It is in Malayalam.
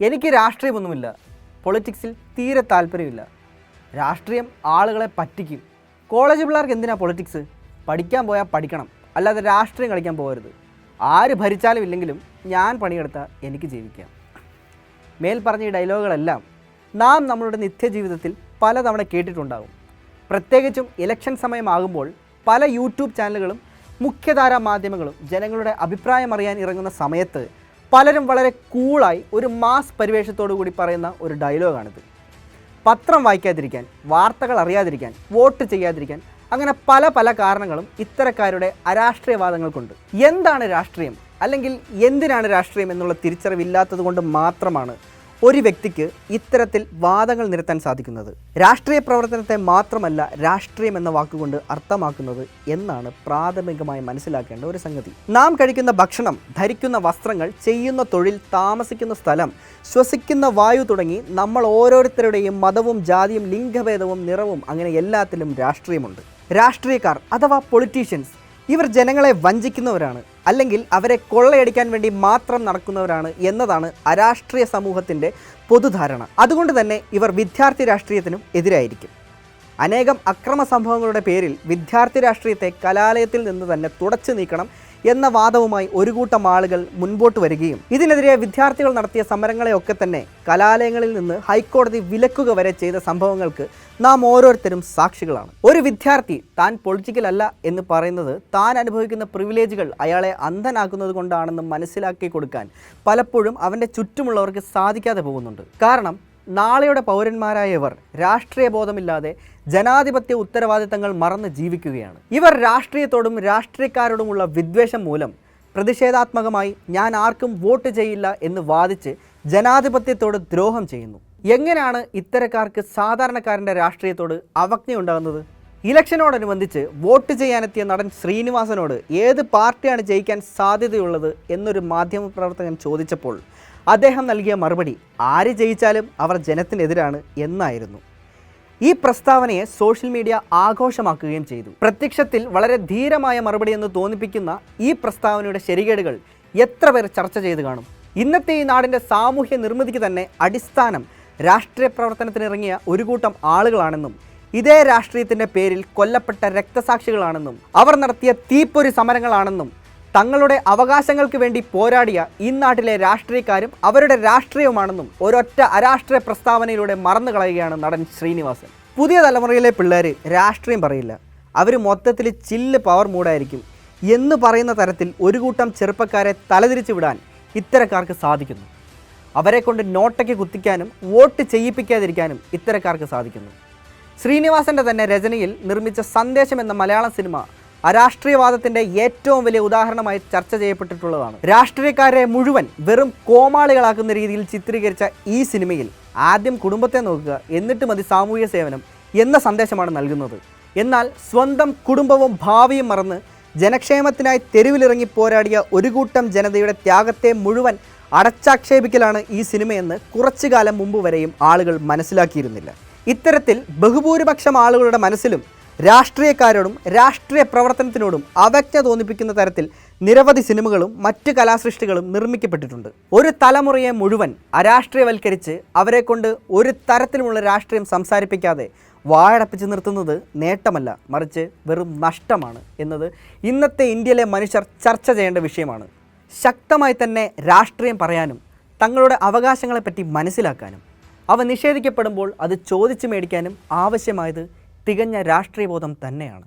എനിക്ക് രാഷ്ട്രീയമൊന്നുമില്ല. പൊളിറ്റിക്സിൽ തീരെ താല്പര്യമില്ല. രാഷ്ട്രീയം ആളുകളെ പറ്റിക്കും. കോളേജ് പിള്ളേർക്ക് എന്തിനാ പൊളിറ്റിക്സ്? പഠിക്കാൻ പോയാൽ പഠിക്കണം. അല്ലാതെ രാഷ്ട്രീയം കളിക്കാൻ പോകരുത്. ആര് ഭരിച്ചാലും ഇല്ലെങ്കിലും ഞാൻ പണിയെടുത്താൽ എനിക്ക് ജീവിക്കാം. മേൽ പറഞ്ഞ ഈ ഡയലോഗുകളെല്ലാം നാം നമ്മളുടെ നിത്യജീവിതത്തിൽ പലതവണ കേട്ടിട്ടുണ്ടാകും. പ്രത്യേകിച്ചും ഇലക്ഷൻ സമയമാകുമ്പോൾ പല യൂട്യൂബ് ചാനലുകളും മുഖ്യധാരാ മാധ്യമങ്ങളും ജനങ്ങളുടെ അഭിപ്രായം അറിയാൻ ഇറങ്ങുന്ന സമയത്ത് പലരും വളരെ കൂളായി ഒരു മാസ് പരിവേഷത്തോടു കൂടി പറയുന്ന ഒരു ഡയലോഗാണിത്. പത്രം വായിക്കാതിരിക്കാൻ വാർത്തകൾ അറിയാതിരിക്കാൻ വോട്ട് ചെയ്യാതിരിക്കാൻ അങ്ങനെ പല പല കാരണങ്ങളും ഇത്തരക്കാരുടെ അരാഷ്ട്രീയവാദങ്ങൾക്കുണ്ട്. എന്താണ് രാഷ്ട്രീയം? അല്ലെങ്കിൽ എന്തിനാണ് രാഷ്ട്രീയം എന്നുള്ള തിരിച്ചറിവില്ലാത്തത് കൊണ്ട് മാത്രമാണ് ഒരു വ്യക്തിക്ക് ഇത്തരത്തിൽ വാദങ്ങൾ നിരത്താൻ സാധിക്കുന്നത്. രാഷ്ട്രീയ പ്രവർത്തനത്തെ മാത്രമല്ല രാഷ്ട്രീയം എന്ന വാക്കുകൊണ്ട് അർത്ഥമാക്കുന്നത് എന്നാണ് പ്രാഥമികമായി മനസ്സിലാക്കേണ്ട ഒരു സംഗതി. നാം കഴിക്കുന്ന ഭക്ഷണം ധരിക്കുന്ന വസ്ത്രങ്ങൾ ചെയ്യുന്ന തൊഴിൽ താമസിക്കുന്ന സ്ഥലം ശ്വസിക്കുന്ന വായു തുടങ്ങി നമ്മൾ ഓരോരുത്തരുടെയും മതവും ജാതിയും ലിംഗഭേദവും നിറവും അങ്ങനെ എല്ലാത്തിലും രാഷ്ട്രീയമുണ്ട്. രാഷ്ട്രീയക്കാർ അഥവാ പൊളിറ്റീഷ്യൻസ് ഇവർ ജനങ്ങളെ വഞ്ചിക്കുന്നവരാണ്. അല്ലെങ്കിൽ അവരെ കൊള്ളയടിക്കാൻ വേണ്ടി മാത്രം നടക്കുന്നവരാണ് എന്നതാണ് അരാഷ്ട്രീയ സമൂഹത്തിന്റെ പൊതുധാരണ. അതുകൊണ്ട് തന്നെ ഇവർ വിദ്യാർത്ഥി രാഷ്ട്രീയത്തിനും എതിരായിരിക്കും. അനേകം അക്രമ സംഭവങ്ങളുടെ പേരിൽ വിദ്യാർത്ഥി രാഷ്ട്രീയത്തെ കലാലയത്തിൽ നിന്ന് തന്നെ തുടച്ചു നീക്കണം എന്ന വാദവുമായി ഒരു കൂട്ടം ആളുകൾ മുൻപോട്ട് വരികയും ഇതിനെതിരെ വിദ്യാർത്ഥികൾ നടത്തിയ സമരങ്ങളെയൊക്കെ തന്നെ കലാലയങ്ങളിൽ നിന്ന് ഹൈക്കോടതി വിലക്കുക വരെ ചെയ്ത സംഭവങ്ങൾക്ക് നാം ഓരോരുത്തരും സാക്ഷികളാണ്. ഒരു വിദ്യാർത്ഥി താൻ പൊളിറ്റിക്കൽ അല്ല എന്ന് പറയുന്നത് താൻ അനുഭവിക്കുന്ന പ്രിവിലേജുകൾ അയാളെ അന്ധനാക്കുന്നത് കൊണ്ടാണെന്ന് മനസ്സിലാക്കി കൊടുക്കാൻ പലപ്പോഴും അവന്റെ ചുറ്റുമുള്ളവർക്ക് സാധിക്കാതെ പോകുന്നുണ്ട്. കാരണം നാളെയുടെ പൗരന്മാരായവർ രാഷ്ട്രീയ ബോധമില്ലാതെ ജനാധിപത്യ ഉത്തരവാദിത്തങ്ങൾ മറന്ന് ജീവിക്കുകയാണ്. ഇവർ രാഷ്ട്രീയത്തോടും രാഷ്ട്രീയക്കാരോടുമുള്ള വിദ്വേഷം മൂലം പ്രതിഷേധാത്മകമായി ഞാൻ ആർക്കും വോട്ട് ചെയ്യില്ല എന്ന് വാദിച്ച് ജനാധിപത്യത്തോട് ദ്രോഹം ചെയ്യുന്നു. എങ്ങനെയാണ് ഇത്തരക്കാർക്ക് സാധാരണക്കാരന്റെ രാഷ്ട്രീയത്തോട് അവജ്ഞ ഉണ്ടാകുന്നത്? ഇലക്ഷനോടനുബന്ധിച്ച് വോട്ട് ചെയ്യാനെത്തിയ നടൻ ശ്രീനിവാസനോട് ഏത് പാർട്ടിയാണ് ജയിക്കാൻ സാധ്യതയുള്ളത് എന്നൊരു മാധ്യമപ്രവർത്തകൻ ചോദിച്ചപ്പോൾ അദ്ദേഹം നൽകിയ മറുപടി ആര് ജയിച്ചാലും അവർ ജനത്തിനെതിരാണ് എന്നായിരുന്നു. ഈ പ്രസ്താവനയെ സോഷ്യൽ മീഡിയ ആഘോഷമാക്കുകയും ചെയ്തു. പ്രത്യക്ഷത്തിൽ വളരെ ധീരമായ മറുപടി എന്ന് തോന്നിപ്പിക്കുന്ന ഈ പ്രസ്താവനയുടെ ശരികേടുകൾ എത്ര പേർ ചർച്ച ചെയ്ത് കാണും? ഇന്നത്തെ ഈ നാടിന്റെ സാമൂഹ്യ നിർമ്മിതിക്ക് തന്നെ അടിസ്ഥാനം രാഷ്ട്രീയ പ്രവർത്തനത്തിനിറങ്ങിയ ഒരു കൂട്ടം ആളുകളാണെന്നും ഇതേ രാഷ്ട്രീയത്തിന്റെ പേരിൽ കൊല്ലപ്പെട്ട രക്തസാക്ഷികളാണെന്നും അവർ നടത്തിയ തീപ്പൊരി സമരങ്ങളാണെന്നും തങ്ങളുടെ അവകാശങ്ങൾക്ക് വേണ്ടി പോരാടിയ ഈ നാട്ടിലെ രാഷ്ട്രീയക്കാരും അവരുടെ രാഷ്ട്രീയവുമാണെന്നും ഒരൊറ്റ അരാഷ്ട്രീയ പ്രസ്താവനയിലൂടെ മറന്നു കളയുകയാണ് നടൻ ശ്രീനിവാസൻ. പുതിയ തലമുറയിലെ പിള്ളേർ രാഷ്ട്രീയം പറയില്ല. അവർ മൊത്തത്തിൽ ചില്ല് പവർ മൂടായിരിക്കും എന്ന് പറയുന്ന തരത്തിൽ ഒരു കൂട്ടം ചെറുപ്പക്കാരെ തലതിരിച്ചു വിടാൻ ഇത്തരക്കാർക്ക് സാധിക്കുന്നു. അവരെ കൊണ്ട് നോട്ടയ്ക്ക് കുത്തിക്കാനും വോട്ട് ചെയ്യിപ്പിക്കാതിരിക്കാനും ഇത്തരക്കാർക്ക് സാധിക്കുന്നു. ശ്രീനിവാസന്റെ തന്നെ രചനയിൽ നിർമ്മിച്ച സന്ദേശം എന്ന മലയാളം സിനിമ അരാഷ്ട്രീയവാദത്തിന്റെ ഏറ്റവും വലിയ ഉദാഹരണമായി ചർച്ച ചെയ്യപ്പെട്ടിട്ടുള്ളതാണ്. രാഷ്ട്രീയക്കാരെ മുഴുവൻ വെറും കോമാളികളാക്കുന്ന രീതിയിൽ ചിത്രീകരിച്ച ഈ സിനിമയിൽ ആദ്യം കുടുംബത്തെ നോക്കുക എന്നിട്ട് മതി സാമൂഹ്യ സേവനം എന്ന സന്ദേശമാണ് നൽകുന്നത്. എന്നാൽ സ്വന്തം കുടുംബവും ഭാവിയും മറന്ന് ജനക്ഷേമത്തിനായി തെരുവിലിറങ്ങി പോരാടിയ ഒരു കൂട്ടം ജനതയുടെ ത്യാഗത്തെ മുഴുവൻ അടച്ചാക്ഷേപിക്കലാണ് ഈ സിനിമയെന്ന് കുറച്ചു കാലം മുമ്പ് വരെയും ആളുകൾ മനസ്സിലാക്കിയിരുന്നില്ല. ഇത്തരത്തിൽ ബഹുഭൂരിപക്ഷം ആളുകളുടെ മനസ്സിലും രാഷ്ട്രീയക്കാരോടും രാഷ്ട്രീയ പ്രവർത്തനത്തിനോടും അവജ്ഞ തോന്നിപ്പിക്കുന്ന തരത്തിൽ നിരവധി സിനിമകളും മറ്റ് കലാസൃഷ്ടികളും നിർമ്മിക്കപ്പെട്ടിട്ടുണ്ട്. ഒരു തലമുറയെ മുഴുവൻ അരാഷ്ട്രീയവൽക്കരിച്ച് അവരെക്കൊണ്ട് ഒരു തരത്തിലുമുള്ള രാഷ്ട്രീയം സംസാരിപ്പിക്കാതെ വാഴടപ്പിച്ച് നിർത്തുന്നത് നേട്ടമല്ല മറിച്ച് വെറും നഷ്ടമാണ് എന്നത് ഇന്നത്തെ ഇന്ത്യയിലെ മനുഷ്യർ ചർച്ച ചെയ്യേണ്ട വിഷയമാണ്. ശക്തമായി തന്നെ രാഷ്ട്രീയം പറയാനും തങ്ങളുടെ അവകാശങ്ങളെപ്പറ്റി മനസ്സിലാക്കാനും അവ നിഷേധിക്കപ്പെടുമ്പോൾ അത് ചോദിച്ചു മേടിക്കാനും ആവശ്യമായത് തികഞ്ഞ രാഷ്ട്രീയബോധം തന്നെയാണ്.